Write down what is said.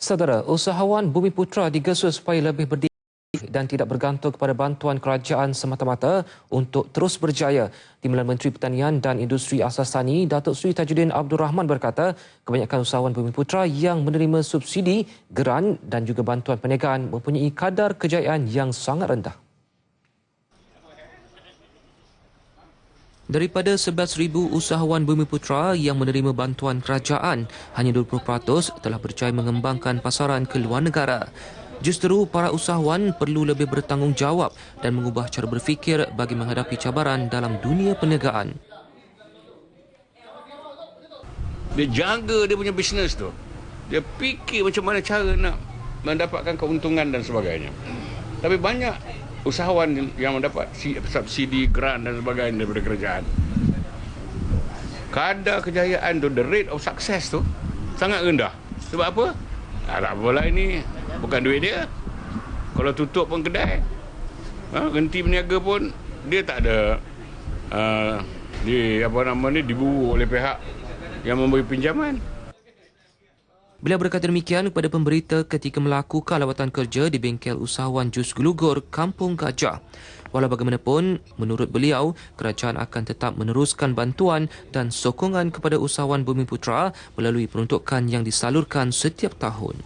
Saudara, usahawan Bumi Putra digesu supaya lebih berdiri dan tidak bergantung kepada bantuan kerajaan semata-mata untuk terus berjaya. Timbalan Menteri Pertanian dan Industri Asas Tani, Datuk Seri Tajuddin Abdul Rahman berkata, kebanyakan usahawan Bumi Putra yang menerima subsidi, geran dan juga bantuan perniagaan mempunyai kadar kejayaan yang sangat rendah. Daripada 11,000 usahawan Bumi Putra yang menerima bantuan kerajaan, hanya 20% telah berjaya mengembangkan pasaran ke luar negara. Justeru para usahawan perlu lebih bertanggungjawab dan mengubah cara berfikir bagi menghadapi cabaran dalam dunia perniagaan. Dia jaga dia punya bisnes tu. Dia fikir macam mana cara nak mendapatkan keuntungan dan sebagainya. Tapi banyak usahawan yang mendapat subsidi, grant dan sebagainya daripada kerajaan. Kadar kejayaan tu, the rate of success tu sangat rendah. Sebab apa? Ah, tak apalah ini bukan duit dia. Kalau tutup pun kedai, ha, genti berniaga pun dia tak ada uh, di apa nama ni diburu oleh pihak yang memberi pinjaman. Beliau berkata demikian kepada pemberita ketika melakukan lawatan kerja di bengkel usahawan jus gelugur Kampung Gajah. Walau bagaimanapun, menurut beliau, kerajaan akan tetap meneruskan bantuan dan sokongan kepada usahawan Bumi Putra melalui peruntukan yang disalurkan setiap tahun.